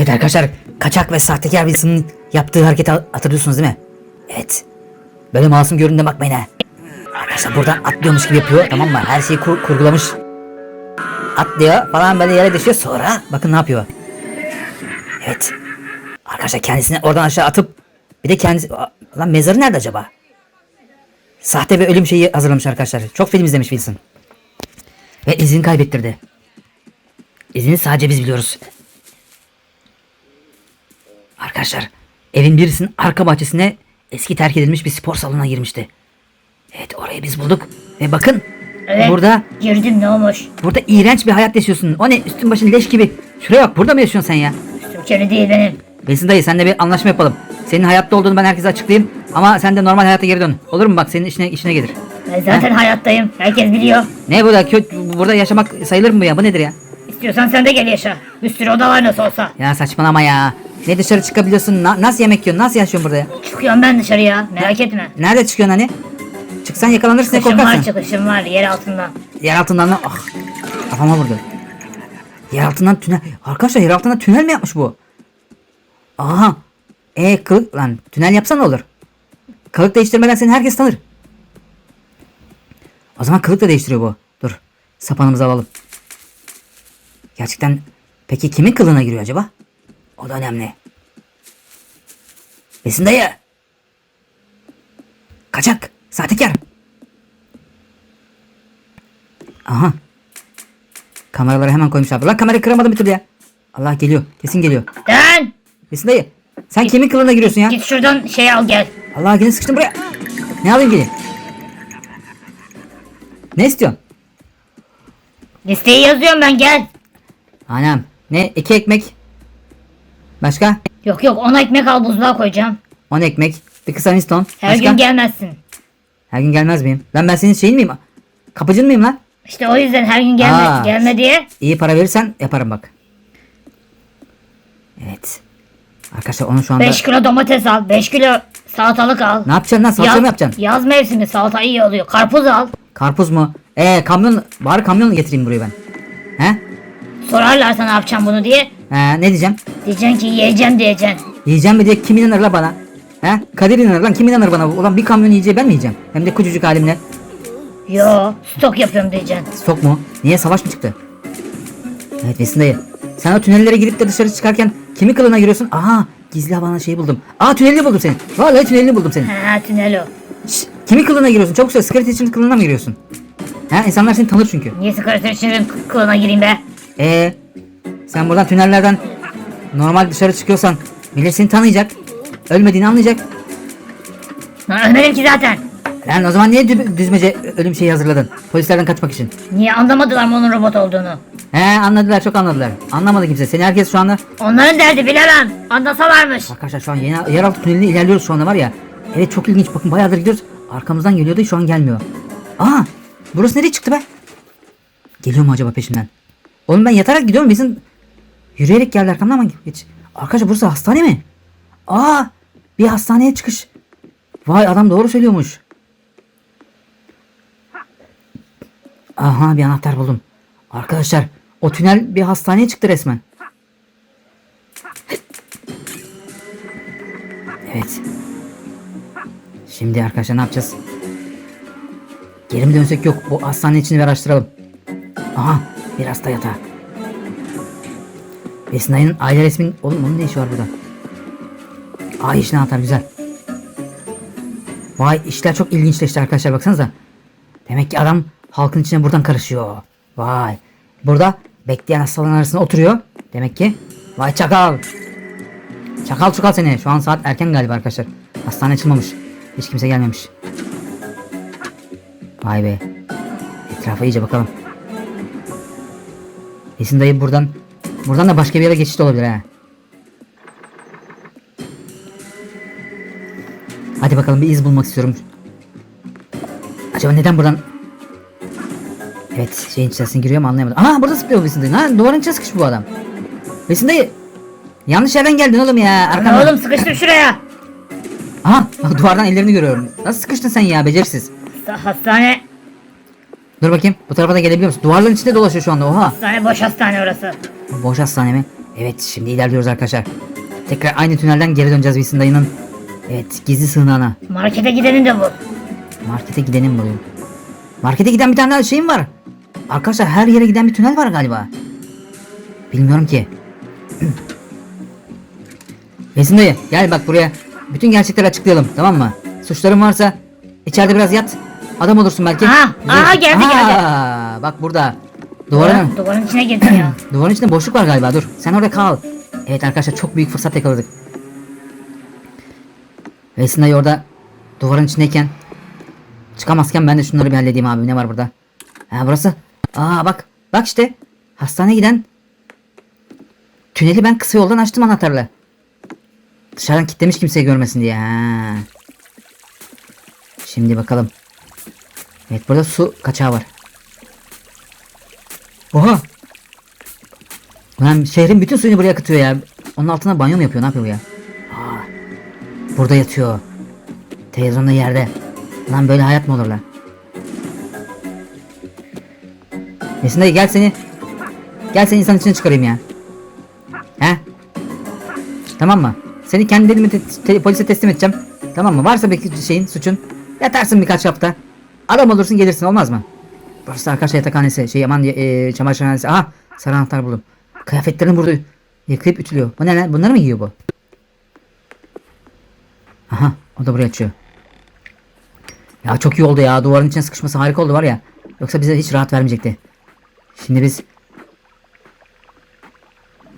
Evet arkadaşlar kaçak ve sahtekar Wilson'ın yaptığı hareketi hatırlıyorsunuz değil mi? Evet. Böyle masum göründüğüne bakmayın ha. Arkadaşlar buradan atlıyormuş gibi yapıyor tamam mı? Her şeyi kur- kurgulamış. Atlıyor falan böyle yere düşüyor sonra bakın ne yapıyor. Evet. Arkadaşlar kendisini oradan aşağı atıp bir de kendisi... Lan mezarı nerede acaba? Sahte ve ölüm şeyi hazırlamış arkadaşlar. Çok film izlemiş Wilson. Ve izini kaybettirdi. İzini sadece biz biliyoruz. Arkadaşlar evin birisinin arka bahçesine eski terk edilmiş bir spor salonuna girmişti. Evet orayı biz bulduk. Ve bakın Evet. burada Girdim ne olmuş? burada iğrenç bir hayat yaşıyorsun. O ne üstün başın leş gibi. Şuraya bak burada mı yaşıyorsun sen ya? Türkçeni değil benim. Wilson dayı senle bir anlaşma yapalım. Senin hayatta olduğunu ben herkese açıklayayım. Ama sen de normal hayata geri dön. Olur mu bak senin işine işine gelir. Ben zaten hayattayım. Herkes biliyor. Ne burada kötü burada yaşamak sayılır mı bu ya? Bu nedir ya? İstiyorsan sen de gel yaşa. Bir sürü oda var nasıl olsa. Ya saçmalama ya. Ne dışarı çıkabiliyorsun? na- nasıl yemek yiyorsun? Nasıl yaşıyorsun burada ya? Çıkıyorum ben dışarıya. Merak etme. Nerede çıkıyorsun hani? Çıksan yakalanırsın ne Çıkışım var korkarsın. çıkışım var yer altından. Yer altından mı? Ah. Kafama vurdu. Yer altından tünel. Arkadaşlar yer altından tünel mi yapmış bu? Aha. E kılık lan tünel yapsan ne olur? Kılık değiştirmeden seni herkes tanır. O zaman kılık da değiştiriyor bu. Dur. Sapanımızı alalım. Gerçekten peki kimin kılığına giriyor acaba? O da önemli. Besin dayı. Kaçak. Sahtekar. Aha. Kameraları hemen koymuşlar. Lan kamerayı kıramadım bir türlü ya. Allah geliyor. Kesin geliyor. Dön! Besin dayı. Sen kimin kılığına giriyorsun ya? Git şuradan şey al gel. Allah yine sıkıştım buraya. Ne alayım geri? Ne istiyorsun? Listeyi yazıyorum ben gel. Anam. Ne? İki ekmek. Başka? Yok yok 10 ekmek al buzluğa koyacağım. On ekmek. Bir kısa Winston. Her Başka? gün gelmezsin. Her gün gelmez miyim? Lan ben senin şeyin miyim? Kapıcın mıyım lan? İşte o yüzden her gün gelme, Aa. gelme diye. İyi para verirsen yaparım bak. Evet. Arkadaşlar onu şu anda... 5 kilo domates al. 5 kilo salatalık al. Ne yapacaksın lan? Salça Yaz, mı yapacaksın? yaz mevsimi salata iyi oluyor. Karpuz al. Karpuz mu? Ee kamyon... Bari kamyon getireyim buraya ben. He? Sorarlarsa ne yapacağım bunu diye. He ne diyeceğim? Diyeceksin ki yiyeceğim diyeceksin. Yiyeceğim mi diye kim inanır la bana? He? Kadir inanır lan kim inanır bana? Ulan bir kamyon yiyeceği ben mi yiyeceğim? Hem de küçücük halimle. Yo stok yapıyorum diyeceksin. Stok mu? Niye savaş mı çıktı? Evet Vesin dayı. Sen o tünellere girip de dışarı çıkarken kimi kılığına giriyorsun? Aha gizli havana şeyi buldum. Aa tünelini buldum senin. Vallahi tünelini buldum senin. Ha tünel o. Şşş, kimin kılığına giriyorsun? Çabuk söyle. Secret için kılığına mı giriyorsun? Ha insanlar seni tanır çünkü. Niye sigara içirin kılına gireyim be? Ee, sen buradan tünellerden normal dışarı çıkıyorsan millet seni tanıyacak. Ölmediğini anlayacak. Lan ölmedim ki zaten. Lan o zaman niye dü- düzmece ölüm şeyi hazırladın? Polislerden kaçmak için. Niye anlamadılar mı onun robot olduğunu? He anladılar çok anladılar. Anlamadı kimse. Seni herkes şu anda... Onların derdi bilemem. Anlasalarmış. Arkadaşlar şu an yeni yeraltı tüneline ilerliyoruz şu anda var ya. Evet çok ilginç bakın bayağıdır gidiyoruz. Arkamızdan geliyordu şu an gelmiyor. Aa burası nereye çıktı be? Geliyor mu acaba peşimden? Oğlum ben yatarak gidiyorum bizim... Yürüyerek geldi arkamdan ama geç. Arkadaşlar burası hastane mi? Aa bir hastaneye çıkış. Vay adam doğru söylüyormuş. Aha bir anahtar buldum. Arkadaşlar o tünel bir hastaneye çıktı resmen. Evet. Şimdi arkadaşlar ne yapacağız? Geri mi dönsek yok. Bu hastane içini bir araştıralım. Aha bir hasta yatağı. Besin Dayı'nın aile resmin... Oğlum onun ne işi var burada? Ay işine anahtar güzel. Vay işler çok ilginçleşti arkadaşlar baksanıza. Demek ki adam halkın içine buradan karışıyor. Vay. Burada bekleyen hastaların arasında oturuyor. Demek ki. Vay çakal. Çakal çukal seni. Şu an saat erken galiba arkadaşlar. Hastane açılmamış. Hiç kimse gelmemiş. Vay be. Etrafa iyice bakalım. Esin dayı buradan buradan da başka bir yere geçiş de olabilir ha. Hadi bakalım bir iz bulmak istiyorum. Acaba neden buradan Evet şeyin içerisine giriyor mu anlayamadım. Aa burada zıplıyor Besin dayı. Ha duvarın içine sıkış bu adam. Besin dayı. Yanlış yerden geldin oğlum ya. Arkamdan. oğlum sıkıştım şuraya. Aha bak duvardan ellerini görüyorum. Nasıl sıkıştın sen ya beceriksiz. Hasta- Hastane. Dur bakayım bu tarafa da gelebiliyor musun? Duvarların içinde dolaşıyor şu anda oha. Hastane boş hastane orası. Boş hastane mi? Evet şimdi ilerliyoruz arkadaşlar. Tekrar aynı tünelden geri döneceğiz Wilson dayının. Evet gizli sığınağına. Markete gideni de bul. Markete gidenim buluyor. Markete giden bir tane daha şeyim var. Arkadaşlar her yere giden bir tünel var galiba. Bilmiyorum ki. Wilson dayı gel bak buraya. Bütün gerçekleri açıklayalım tamam mı? Suçların varsa içeride biraz yat. Adam olursun belki. Aha, aha, geldi, geldi. Bak burada. Duvarın, Duvarın, içine girdi ya. duvarın içinde boşluk var galiba dur. Sen orada kal. Evet arkadaşlar çok büyük fırsat yakaladık. Wilson dayı orada duvarın içindeyken Çıkamazken ben de şunları bir halledeyim abi. Ne var burada? Ha burası. Aa bak. Bak işte. Hastaneye giden tüneli ben kısa yoldan açtım anahtarla. Dışarıdan kilitlemiş kimseyi görmesin diye. Ha. Şimdi bakalım. Evet burada su kaçağı var. Oha. Lan şehrin bütün suyunu buraya akıtıyor ya. Onun altına banyo mu yapıyor? Ne yapıyor bu ya? Aa, burada yatıyor. Televizyonda yerde. Lan böyle hayat mı olur lan? Nesin dayı gel seni. Gel seni insan içine çıkarayım ya. He? Tamam mı? Seni kendi elime te- te- polise teslim edeceğim. Tamam mı? Varsa bir şeyin suçun. Yatarsın birkaç hafta. Adam olursun gelirsin olmaz mı? Burası arkadaşlar yatakhanesi. Şey aman e, çamaşırhanesi. Aha sarı anahtar buldum. Kıyafetlerini burada yıkayıp ütülüyor. Bu ne lan? Bunları mı giyiyor bu? Aha o da buraya açıyor. Ya çok iyi oldu ya. Duvarın içine sıkışması harika oldu var ya. Yoksa bize hiç rahat vermeyecekti. Şimdi biz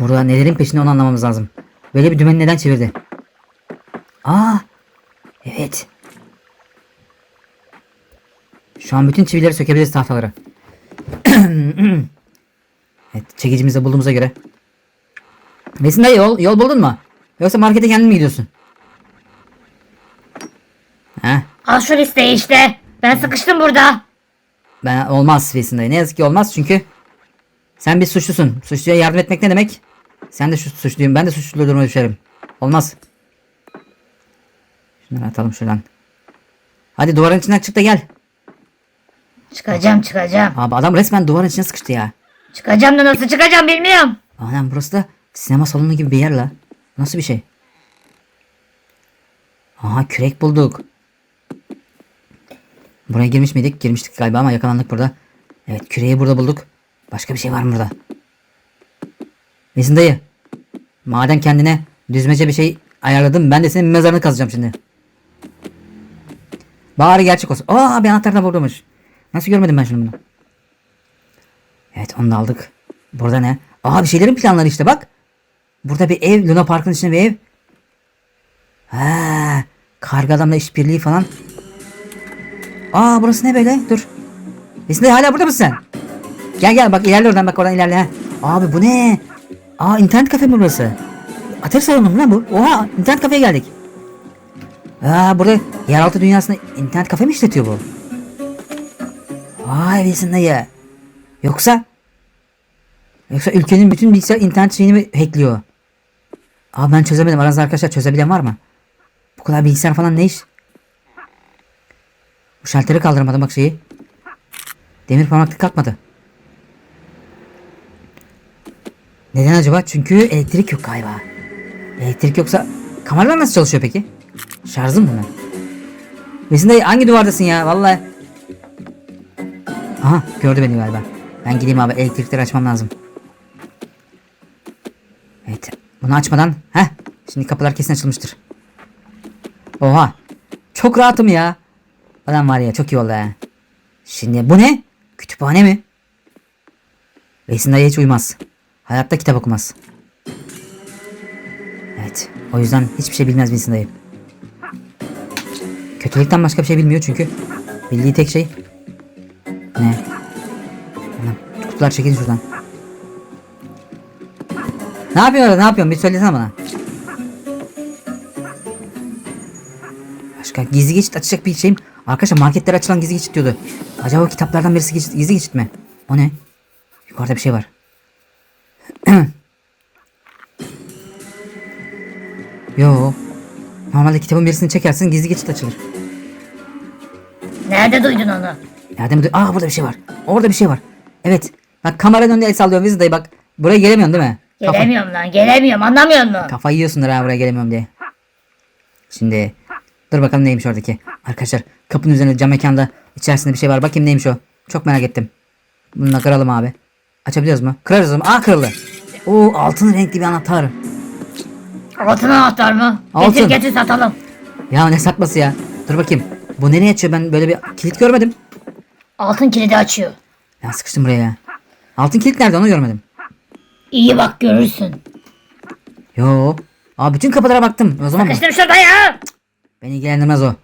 burada nelerin peşinde onu anlamamız lazım. Böyle bir dümeni neden çevirdi? Aa, evet. Şu an bütün çivileri sökebiliriz tahtaları. evet, çekicimizi de bulduğumuza göre. Dayı yol, yol buldun mu? Yoksa markete kendin mi gidiyorsun? Heh. Al şu listeyi işte. Ben sıkıştım burada. Ben olmaz dayı. Ne yazık ki olmaz çünkü sen bir suçlusun. Suçluya yardım etmek ne demek? Sen de şu suçluyum. Ben de suçlu duruma düşerim. Olmaz. Şunları atalım şuradan. Hadi duvarın içinden çık da gel. Çıkacağım çıkacağım. Abi adam resmen duvarın içine sıkıştı ya. Çıkacağım da nasıl çıkacağım bilmiyorum. Anam burası da sinema salonu gibi bir yer la. Nasıl bir şey? Aha kürek bulduk. Buraya girmiş miydik? Girmiştik galiba ama yakalandık burada. Evet küreği burada bulduk. Başka bir şey var mı burada? Nesin dayı? Madem kendine düzmece bir şey ayarladım ben de senin mezarını kazacağım şimdi. Bari gerçek olsun. Aa bir anahtar da buradaymış. Nasıl görmedim ben şunu bunu? Evet onu da aldık. Burada ne? Aa bir şeylerin planları işte bak. Burada bir ev. Luna Park'ın içinde bir ev. Ha, karga adamla işbirliği falan. Aa burası ne böyle? Dur. Nesli hala burada mısın sen? Gel gel bak ilerle oradan bak oradan ilerle. ha. Abi bu ne? Aa internet kafe mi burası? Ateş salonu mu lan bu? Oha internet kafeye geldik. Aa burada yeraltı dünyasında internet kafe mi işletiyor bu? Vay bilsin dayı. Yoksa Yoksa ülkenin bütün bilgisayar internet şeyini mi hackliyor? Aa ben çözemedim. Aranızda arkadaşlar çözebilen var mı? Bu kadar bilgisayar falan ne iş? Bu şalteri kaldıramadım bak şeyi. Demir parmaklık kalkmadı. Neden acaba? Çünkü elektrik yok galiba. Elektrik yoksa kameralar nasıl çalışıyor peki? Şarjım mı? Mesin dayı hangi duvardasın ya? Vallahi. Aha gördü beni galiba. Ben gideyim abi elektrikleri açmam lazım. Evet. Bunu açmadan. Heh. Şimdi kapılar kesin açılmıştır. Oha. Çok rahatım ya. Adam var ya çok iyi oldu ha. Şimdi bu ne? Kütüphane mi? Reisin dayı hiç uyumaz. Hayatta kitap okumaz. Evet. O yüzden hiçbir şey bilmez Wilson dayı. Kötülükten başka bir şey bilmiyor çünkü. Bildiği tek şey ne? Anam, kutular çekilin şuradan. Ne yapıyorsun? Ne yapıyorsun? Bir söylesene bana. Başka gizli geçit açacak bir şeyim. Arkadaşlar marketlere açılan gizli geçit diyordu. Acaba kitaplardan birisi geçit, gizli geçit mi? O ne? Yukarıda bir şey var. Yo. Normalde kitabın birisini çekersin gizli geçit açılır. Nerede duydun onu? Nerede mi? Aa burada bir şey var. Orada bir şey var. Evet. Bak kameranın önünde el sallıyorum Vizi dayı bak. Buraya gelemiyorsun değil mi? Gelemiyorum lan gelemiyorum anlamıyor musun? Kafayı yiyorsundur ha buraya gelemiyorum diye. Şimdi dur bakalım neymiş oradaki. Arkadaşlar kapının üzerinde cam mekanda içerisinde bir şey var. Bakayım neymiş o. Çok merak ettim. Bunu da kıralım abi. Açabiliyoruz mu? Kırarız mı? Aa kırıldı. Oo altın renkli bir anahtar. Altın anahtar mı? Altın. Getir getir satalım. Ya ne satması ya. Dur bakayım. Bu nereye açıyor? Ben böyle bir kilit görmedim. Altın kilidi açıyor. Ya sıkıştım buraya ya. Altın kilit nerede onu görmedim. İyi bak görürsün. Yo. Aa bütün kapılara baktım. O zaman? Sıkıştım şurada ya. Beni ilgilendirmez o.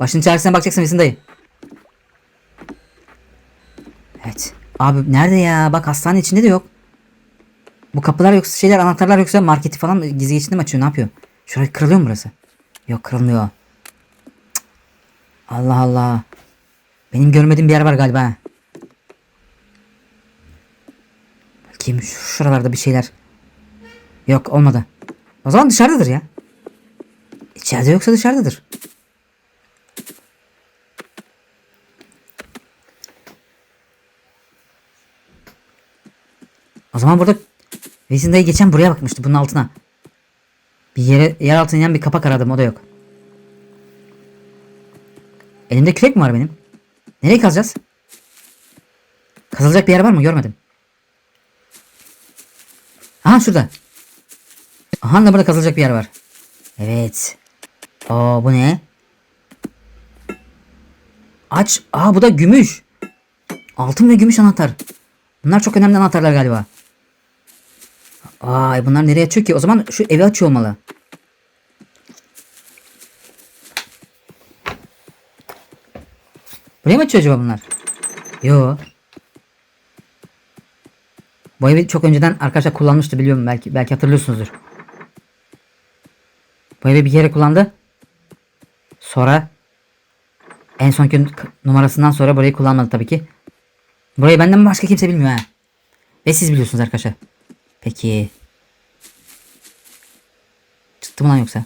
Başın çaresine bakacaksın Wilson dayı. Evet. Abi nerede ya? Bak hastane içinde de yok. Bu kapılar yoksa şeyler anahtarlar yoksa marketi falan gizli geçinde mi açıyor ne yapıyor? Şurayı kırılıyor mu burası? Yok kırılmıyor. Cık. Allah Allah. Benim görmediğim bir yer var galiba. Bakayım şu şuralarda bir şeyler. Yok olmadı. O zaman dışarıdadır ya. İçeride yoksa dışarıdadır. O zaman burada Vesin dayı geçen buraya bakmıştı bunun altına. Bir yere yer altına inen bir kapak aradım o da yok. Elimde kürek mi var benim? Nereye kazacağız? Kazılacak bir yer var mı? Görmedim. Aha şurada. Aha da burada kazılacak bir yer var. Evet. Aa bu ne? Aç. Aa bu da gümüş. Altın ve gümüş anahtar. Bunlar çok önemli anahtarlar galiba. Ay bunlar nereye açıyor ki? O zaman şu evi açıyor olmalı. Buraya mı açıyor acaba bunlar? Yo. Bu evi çok önceden arkadaşlar kullanmıştı biliyorum belki belki hatırlıyorsunuzdur. Bu evi bir kere kullandı. Sonra en son gün numarasından sonra burayı kullanmadı tabii ki. Burayı benden başka kimse bilmiyor ha. Ve siz biliyorsunuz arkadaşlar. Peki. Çıktı mı lan yoksa?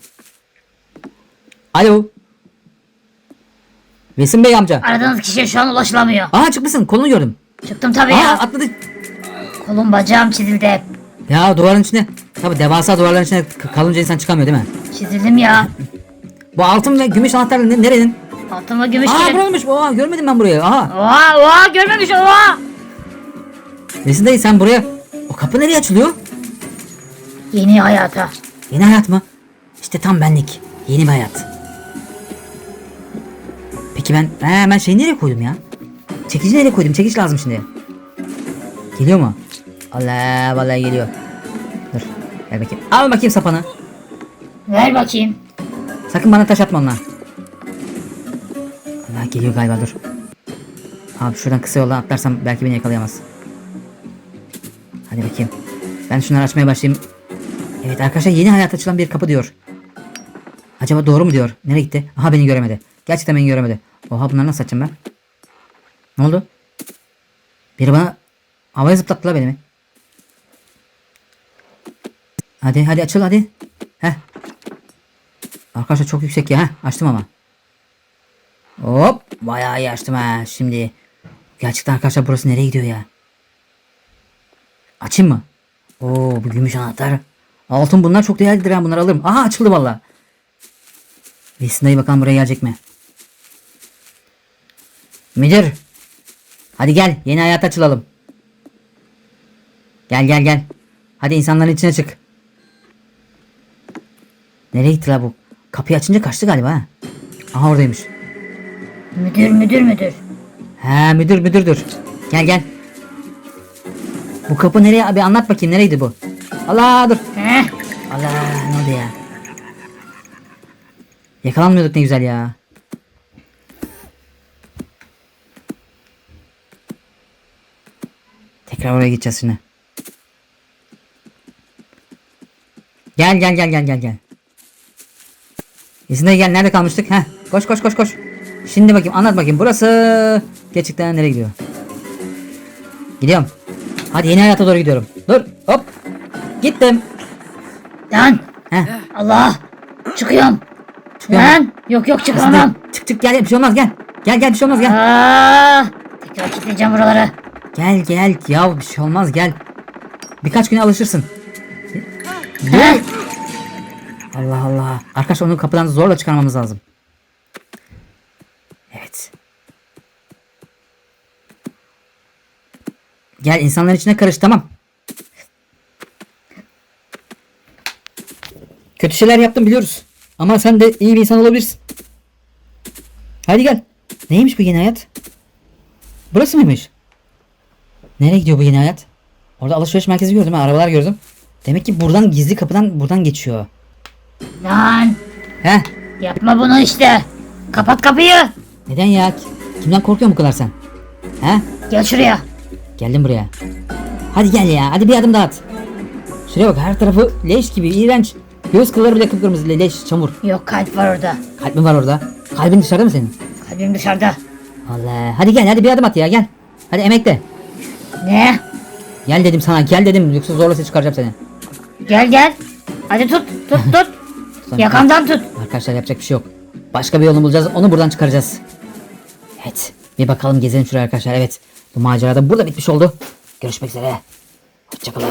Alo. Vesin Bey amca. Aradığınız kişiye şu an ulaşılamıyor. Aa çıkmışsın kolunu gördüm. Çıktım tabii Aa ya. atladı. Kolum bacağım çizildi hep. Ya duvarın içine. Tabi devasa duvarların içine k- kalınca insan çıkamıyor değil mi? Çizildim ya. Bu altın ve gümüş anahtarlar ne- nerenin? Altın ve gümüş Aa kilit. buraymış. Aa görmedim ben burayı. Aha. Oha oha görmemiş oha. Vesin dayı sen buraya. O kapı nereye açılıyor? Yeni hayata. Yeni hayat mı? İşte tam benlik. Yeni bir hayat. Peki ben he, ben şeyi nereye koydum ya? Çekici nereye koydum? Çekiç lazım şimdi. Geliyor mu? Allah vallahi geliyor. Dur. Ver bakayım. Al bakayım sapanı. Ver bakayım. Sakın bana taş atma onunla. Allah geliyor galiba dur. Abi şuradan kısa yoldan atlarsam belki beni yakalayamaz. Hadi bakayım. Ben şunları açmaya başlayayım. Evet arkadaşlar yeni hayat açılan bir kapı diyor. Acaba doğru mu diyor? Nereye gitti? Aha beni göremedi. Gerçekten beni göremedi. Oha bunları nasıl açacağım ben? Ne oldu? Biri bana havaya zıplattılar beni mi? Hadi hadi açıl hadi. Heh. Arkadaşlar çok yüksek ya. Heh, açtım ama. Hop. Bayağı iyi açtım ha. Şimdi. Gerçekten arkadaşlar burası nereye gidiyor ya? Açayım mı? Oo bu gümüş anahtar. Altın bunlar çok değerlidir ha bunları alırım. Aha açıldı valla. Vesin dayı bakalım buraya gelecek mi? Müdür. Hadi gel yeni hayata açılalım. Gel gel gel. Hadi insanların içine çık. Nereye gitti la bu? Kapıyı açınca kaçtı galiba ha. Aha oradaymış. Müdür müdür müdür. He müdür müdürdür. Gel gel. Bu kapı nereye abi anlat bakayım nereydi bu? Allah dur. Heh. Allah ne oldu ya? Yakalanmıyorduk ne güzel ya. Tekrar oraya gideceğiz şimdi. Gel gel gel gel gel gel. İzine gel nerede kalmıştık? Heh koş koş koş koş. Şimdi bakayım anlat bakayım burası gerçekten nereye gidiyor? Gidiyorum. Hadi yeni hayata doğru gidiyorum. Dur hop. Gittim. Lan. Heh. Allah. Çıkıyorum. Çıkıyorum. Lan. Yok yok çıkamam. Çık çık gel gel bir şey olmaz gel. Gel gel bir şey olmaz gel. Aa, tekrar kilitleyeceğim buraları. Gel gel ya bir şey olmaz gel. Birkaç güne alışırsın. Heh. Allah Allah. Arkadaşlar onu kapıdan zorla çıkarmamız lazım. Evet. Gel insanların içine karış tamam. Kötü şeyler yaptım biliyoruz. Ama sen de iyi bir insan olabilirsin. Hadi gel. Neymiş bu yeni hayat? Burası mıymış? Nereye gidiyor bu yeni hayat? Orada alışveriş merkezi gördüm ha, arabalar gördüm. Demek ki buradan gizli kapıdan buradan geçiyor. Lan He? yapma bunu işte. Kapat kapıyı. Neden ya? Kimden korkuyorsun bu kadar sen? He? Gel şuraya. Geldim buraya. Hadi gel ya. Hadi bir adım daha at. Şuraya bak her tarafı leş gibi iğrenç. Göz kılları bile kıpkırmızı leş çamur. Yok kalp var orada. Kalp mi var orada? Kalbin dışarıda mı senin? Kalbim dışarıda. Allah. Hadi gel hadi bir adım at ya gel. Hadi emekle. Ne? Gel dedim sana gel dedim yoksa zorla ses çıkaracağım seni. Gel gel. Hadi tut tut tut. Sonra- Yakamdan tut. Arkadaşlar yapacak bir şey yok. Başka bir yolunu bulacağız onu buradan çıkaracağız. Evet. Bir bakalım gezelim şuraya arkadaşlar. Evet. Bu macera da burada bitmiş oldu. Görüşmek üzere. Hoşçakalın.